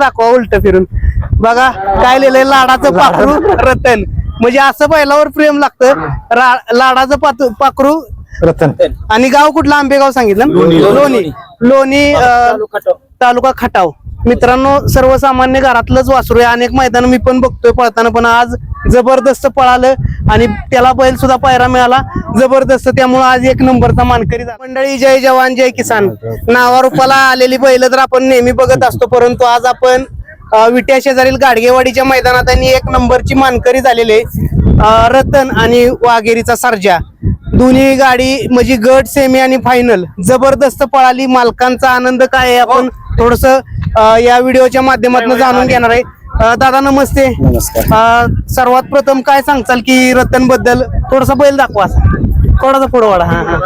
दाखवा उलट फिरून. बघा काय लिहिलंय लाडाचं पाखरू रतन. म्हणजे असं बैलावर प्रेम लागतं. रा- लाडाचं पात- पाखरू रतन. आणि गाव कुठलं? आंबेगाव सांगितलं लोणी लोणी. अं, तालुका खटाव. मित्रांनो सर्वसामान्य घरातलंच वासरू आहे. अनेक मैदान मी पण बघतोय पळताना पण आज जबरदस्त पळालं आणि त्याला बैल सुद्धा पायरा मिळाला. जबरदस्त त्यामुळे आज एक नंबरचा मानकरी झाला. मंडळी जय जवान जय किसान. नावारूपाला आलेली बैल तर आपण नेहमी बघत असतो परंतु आज आपण विट्या शेजारील गाडगेवाडीच्या मैदानात आणि एक नंबरची मानकरी झालेली रतन आणि वाघेरीचा सर्जा. दोन्ही गाडी म्हणजे गट सेमी आणि फायनल जबरदस्त पळाली. मालकांचा आनंद काय आहे? आपण थोडस या व्हिडिओच्या माध्यमातून जाणून घेणार आहे. अं, दादा नमस्ते. नमस्कार. अं, सर्वात प्रथम काय सांगचाल की रतनबद्दल थोडासा बैल दाखवा. थोडासा पुढं वाढा. हा हा.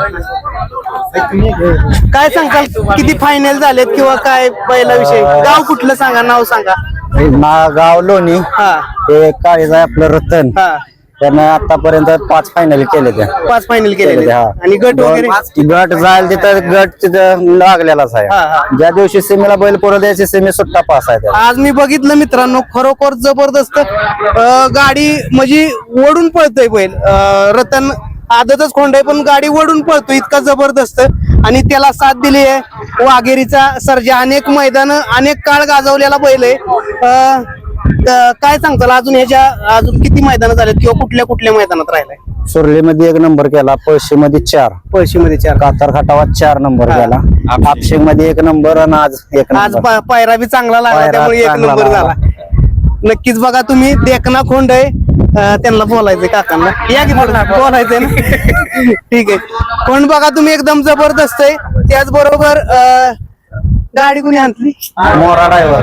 काय सांगताल? किती फायनल झालेत किंवा काय बैलाविषयी? गाव कुठलं सांगा? नाव सांगा. ना गाव लोणी. हा. हे काळीज आपलं रतन. हा. त्यानं आतापर्यंत पाच फायनल केले त्या पाच फायनल केलेले हा. आणि गट वगैरे? गट जायला तिथं गट तिथं लागलेलाच हा, हा. आहे ज्या दिवशी सीमेला बैल पुढे द्यायची सीमे सुट्टा पास आहे त्याला. आज मी बघितलं मित्रांनो खरोखर जबरदस्त अं, गाडी म्हणजे ओढून पळतोय बैल. अं, रतन आदतच खोंड आहे पण गाडी ओढून पळतो इतका जबरदस्त. आणि त्याला साथ दिली आहे. वाघेरीचा सर्जा अनेक मैदान अनेक काळ गाजवलेला बैल आहे. अं, काय सांगताल? अजून ह्याच्या अजून किती मैदान झालेत किंवा कुठल्या कुठल्या मैदानात राहिलाय? सुरलीमध्ये एक नंबर केला पळशी मध्ये चार. पळशीमध्ये चार. कातार खटावात चार नंबर. केला. आपशिंगमध्ये एक नंबर आणि आज एक आज नंबर. पा- पायरा बी चांगला लागला पायरा त्यामुळे एक चांगला नंबर. झाला. नक्कीच बघा तुम्ही देखना खोंड आहे. अं, त्यांना बोलायचंय काकांना. या की बोला- बोलायचंय ना? ठीक आहे. खोंड बघा तुम्ही एकदम जबरदस्त आहे. त्याचबरोबर अं, गाडी कुणी आणली? मोरा ड्रायव्हर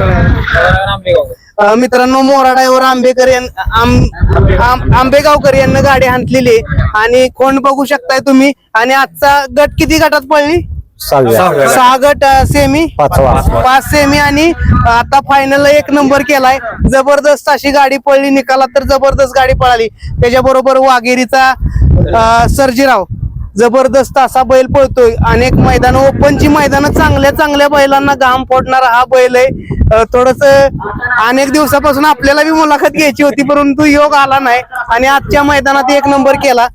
मित्रांनो मोरा ड्रायव्हर आंबेकर यां- आंबेगावकर यांना गाडी हाणलेली आहे. आणि खोंड बघू शकताय तुम्ही? आणि आजचा गट किती गटात पडली सहाव्या. सहा गट. सेमी पाचवा. पाच सेमी आणि आता फायनल एक नंबर केलाय. जबरदस्त अशी गाडी पळली. निकालात तर जबरदस्त गाडी पळाली. त्याच्याबरोबर वाघेरीचा सर्जीराव. जबरदस्त असा बैल पळतोय. अनेक मैदान ओपनची मैदान चांगल्या चांगल्या बैलांना घाम फोडणारा हा बैल आहे. थोडस अनेक दिवसापासून आपल्याला बी मुलाखत घ्यायची होती परंतु योग आला नाही. आणि आजच्या मैदानात एक नंबर केला.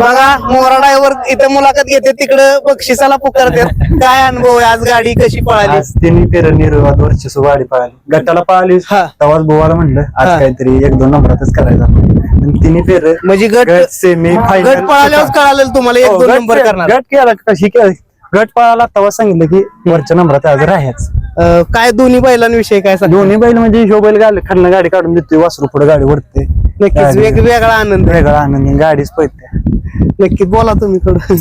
बघा मोरा ड्रायव्हर इथं मुलाखत घेते तिकडं बक्षिसाला पुकारतात काय अनुभव आहे? आज गाडी कशी पळाली? आज तिन्ही फेर निर्वाद वर्चस्व गाडी पळाली. गटाला पळाली. हा. तेव्हाच बोवाला म्हणलं आज हा. काहीतरी एक दोन नंबरातच करायचा आणि तिन्ही फेर म्हणजे गट गट सेमी गट पळाल्यावर कळालं तुम्हाला एक दोन नंबर करणार. हो, गट केला कशी केला. गट पळाला तेव्हा सांगितलं की वरच्या नंबरात आज राहायच. अं, काय दोन्ही बैलांविषयी काय सांग दोन्ही बैल म्हणजे ह्यो बैल गाडी खालनं गाडी काढून देतोय वासरू पुढे गाडी वरते नक्कीच वेगवेगळा आनंद. आहे. वेगळा आनंद गाडीच पळते. नक्कीच बोला तुम्ही थोडं.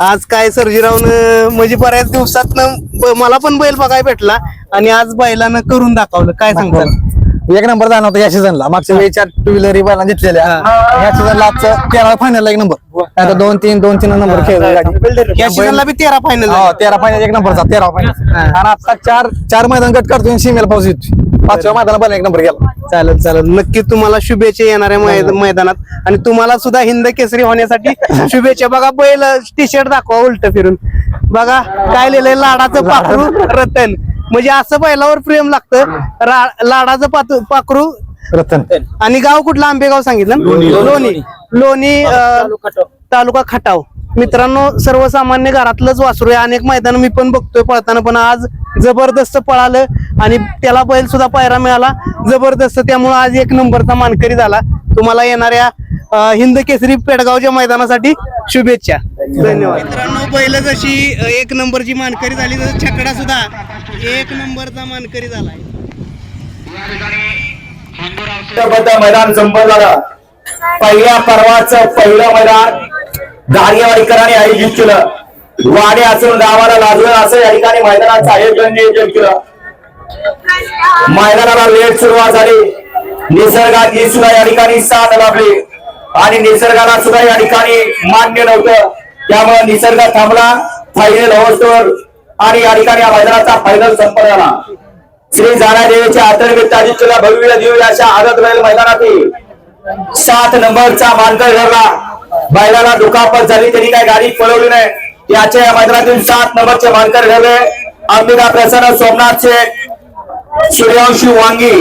आज काय सर्जीरावनं म्हणजे बऱ्याच दिवसात मला पण बैल बघायला भेटला आणि आज बैलानं करून दाखवलं. काय सांगताल? एक नंबर होता या सीझनला मागच्या वेळी चार टू व्हीलर बैला घेतलेल्या या सीझनला आजचं तेरा फायनल एक नंबर. आता दोन तीन दोन तीन नंबर खेळलो गाडी. या सीझनला बी तेरा फायनल तेरा फायनल एक नंबरचा तेरा फायनल आणि आता चार चार मैदान गट काढतो सीमेल पाऊस येतो पाचव्या मैदानात पण एक नंबर गेला. चालेल चालेल. नक्की तुम्हाला शुभेच्छा येणाऱ्या मैदानात. आणि तुम्हाला सुद्धा हिंद केसरी होण्यासाठी शुभेच्छा. बघा बैल टी शर्ट दाखवा उलट फिरून. बघा काय लिहिलंय? लाडाचं पाखरू रतन. म्हणजे असं बैलावर प्रेम लागतं. रा- लाडाचं पात- पाखरू. रतन. आणि गाव कुठलं? आंबेगाव सांगितलं लोणी. लोणी. अं, तालुका खटाव. मित्रांनो सर्वसामान्य घरातलंच वासरू आहे. अनेक मैदान मी पण बघतोय पळताना पण आज जबरदस्त पळालं आणि त्याला बैल सुद्धा पायरा मिळाला. जबरदस्त. त्यामुळे आज एक नंबरचा मानकरी झाला. तुम्हाला येणाऱ्या अं, हिंद केसरी पेडगावच्या मैदानासाठी शुभेच्छा. धन्यवाद. मित्रांनो बैल जशी एक नंबरची मानकरी झाली तसं छकडा सुद्धा एक नंबरचा मानकरी झालायबद्दल मैदान संपन्न झालं पहिल्या पर्वाचं पहिलं मैदान गाडगेवाडीकरांनी आयोजित केलं. वाडे असून गावाला लाजून असं या ठिकाणी मैदानाचं आयोजन नियोजन केलं. मैदानाला लेट सुरुवात झाली. निसर्गाची सुद्धा या ठिकाणी साथ लाभली. आणि निसर्गाला सुद्धा या ठिकाणी मान्य नव्हतं. त्यामुळे निसर्ग थांबला. फायनल होस्टवर आणि या ठिकाणी या मैदानाचा फायनल संपन्न. झाला श्री जानादेवीच्या आतर्मित आदित्यला भव्य दिव्य अशा आदत बैल मैदानातील सात नंबरचा मानकर ठरला. बैलाला दुखापत झाली तरी काय गाडी पळवली नाही. याच्या या मैदानातील सात नंबरचे मानकर ठरले. अंबिका प्रसन्न सोमनाथ शेठ सूर्यवंशी वांगी.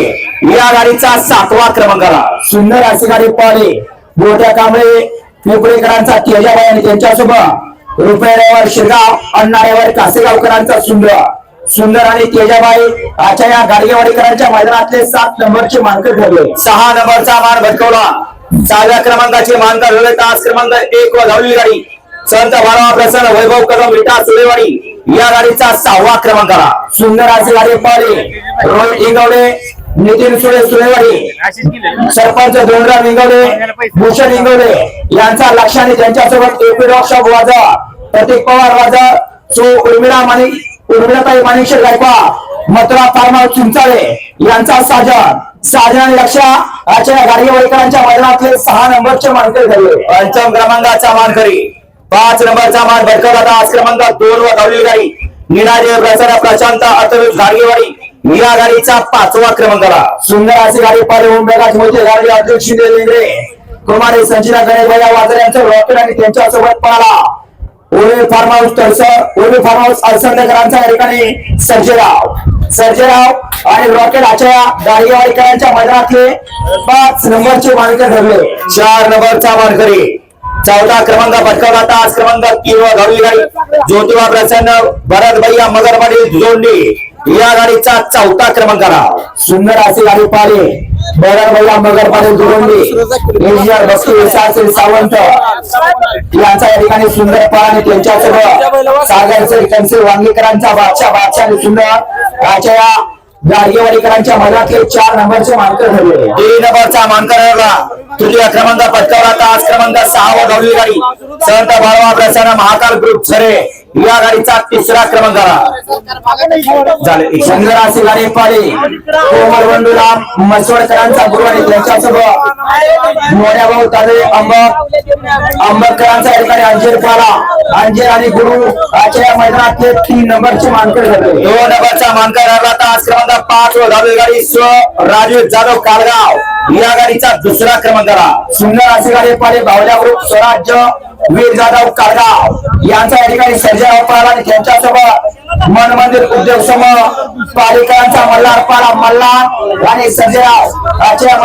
या गाडीचा सातवा क्रमांक आला सुंदर अशी गाडी पाहिली मोठ्या कांबळे मोकळेकरांचा तेजाबाई यांच्यासोबत रुपयावर शिरगाव अण्णाऱ्यावर कासेगावकरांचा सुंदर. सुंदर आणि तेजाबाई आजच्या या गाडगेवाडीकरांच्या मैदानातले सात नंबरचे मानकर ठरले. सहा नंबरचा मान भटकवला. सहाव्या क्रमांकाचे मानकर ठरले. तास क्रमांक एक व धावली गाडी. संत बाळा प्रसन्न वैभव कदम विटा सुरेवाडी या गाडीचा सहावा क्रमांक आला सुंदर असे गाडी पाहिले रोहित इंगवडे नितीन सुरे सुरेवाडी सरपंच दोनराव इंगवडे भूषण इंगवडे यांचा लक्ष आणि त्यांच्यासोबत एपी शॉप वाजा प्रतीक पवार वाजा सो उर्मिळा माणिक उर्मिळाताई माणिकशेठ गायकवाड मथुरा फार्म चिंचाळे यांचा साजन. साजन लक्ष आजच्या या गाडगेवाडीकरांच्या मैदानातले सहा नंबरचे मानकरी ठरले. पंचम क्रमांकाचा मानकरी पाच नंबरचा मान भटकवला होता आज क्रमांक दोन व धावलेली गाडी. निनादेव प्रसाद प्रशांत अतवित गाडगेवाडी या गाडीचा पाचवा क्रमांक आला सुंदर अशी गाडी पाहिली ओमप्रकाश मोठे गाडी अध्यक्ष शिंदे लेंगरे कुमारी संचिता गणेश वाजर यांचं रॉकेट आणि त्यांच्यासोबत पळाला. ओळे फार्म हाऊस तळसर ओळे फार्म हाऊस अलसंदकरांचा या ठिकाणी सर्जेराव. सर्जेराव आणि रॉकेट आच्या गाडगेवाडीकरांच्या मैदानातले पाच नंबरचे मानकर ठरले. चार नंबरचा मानकरी. चौथा क्रमांक पटकावला तास क्रमांक किंवा व गाडी. ज्योतिबा प्रसन्न भरत भैया मगरवाडी जोडली या गाडीचा चौथा क्रमांक राहा सुंदर असे गाडी पाहिली. भरत भैया मगरवाडी जोडली इंजिनियर बसू विशाल सावंत. यांचा या ठिकाणी सुंदर पाळ आणि त्यांच्यासोबत सागरचे कनसे वांगेकरांचा बादशाह बादशाह आणि सुंदर आजच्या या गाडगेवाडीकरांच्या मनातले चार नंबरचे मानकर ठरले. तीन नंबरचा मानकर ठरला. तृतीय क्रमांक पटकावला. तास क्रमांक सहा व धावली गाडी. संत बाळवा प्रसन्न महाकाल ग्रुप सरे. या गाडीचा तिसरा क्रमांक आला झाले. शंकर असेल गाडी पाले कोमल बंडूला मसवडकरांचा गुरुवारी त्यांच्यासोबत. मोड्या भाऊ ताजे अंबक अंबकरांचा या ठिकाणी अंजीर पाला. अंजेर आणि गुरु आजच्या या मैदानातले तीन नंबरचे मानकर झाले. दोन नंबरचा मानकर हरला तर आज क्रमांक पाच व धावली गाडी स्व राजू जाधव कालगाव. या गाडीचा दुसरा क्रमांक आला सुंदर असे गाडी पाले बावल्या ग्रुप स्वराज्य वीर जाधव काळगाव यांचा या ठिकाणी सर्जराव पाला आणि त्यांच्यासोबत मन मंदिर उद्योग समूह पालिकांचा मल्हार पाला मल्हार आणि सर्जराव आजच्या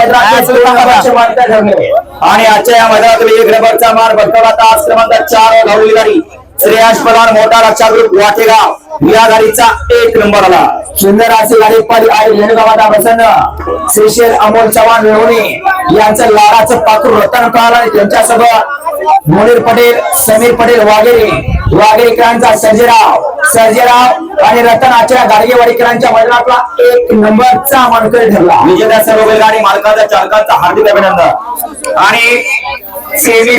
मानकर ठरले. आणि आजच्या या मैदानातील एक नंबरचा मार भटकवला तास क्रमांक चार धावली गाडी श्रेयांश पवार मोठा रक्षा ग्रुप वाटेगाव. या गाडीचा एक नंबर आला. सुंदर असे गाडी पाहिली आहे रेणुगावादा प्रसन्न. श्रीशेल अमोल चव्हाण रेवणे यांचं लाडाचं पाकूर रतन पाल आणि त्यांच्यासोबत मुनीर पटेल समीर पटेल वागेरे वागेरेकरांचा सर्जेराव. सर्जेराव आणि रतन आचार्य गाडगेवाडीकरांच्या मैदानातला एक नंबरचा मानकरी ठरला. विजेत्या सर्व बैलगाडी मालकाचा चालकाचा हार्दिक अभिनंदन. आणि सेमी